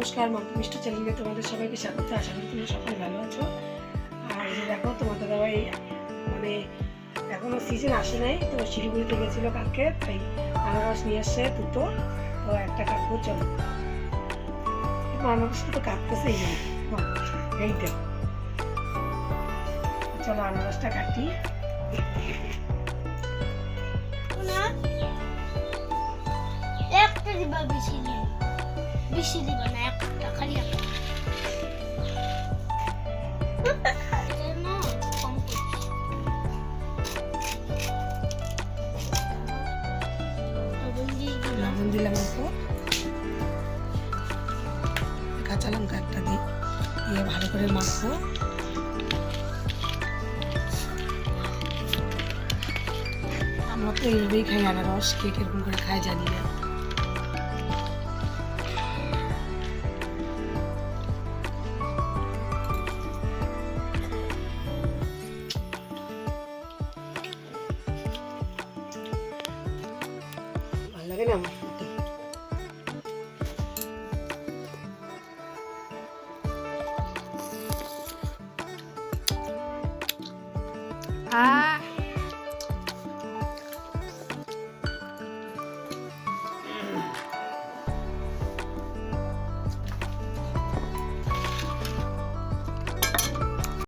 নমস্কার মাম্পু মিষ্টি চ্যানেলে তোমাদের সবাইকে স্বাগত। আশা করি তোমরা সবাই ভালো আছো। আর দেখো, তোমাদের দাবাই মানে এখনও সিজন আসে নাই, তো শিলিগুড়িতে গেছিল কালকে, তাই আনারস নিয়ে আসছে দুটো, তো একটা কাটবো, চলো। আনারস তো কাটতেছে এই তো চলো আনারসটা কাটি। একটা দিবা বেশি বেশি দিবা না একটা খালি। লবণ কাঁচা লঙ্কা একটা দিই দিয়ে ভালো করে মাখবো আমরা তো এইভাবেই খাই আনারস কে কীরকম করে খায় জানি না ভালো লাগে না আমার এটা।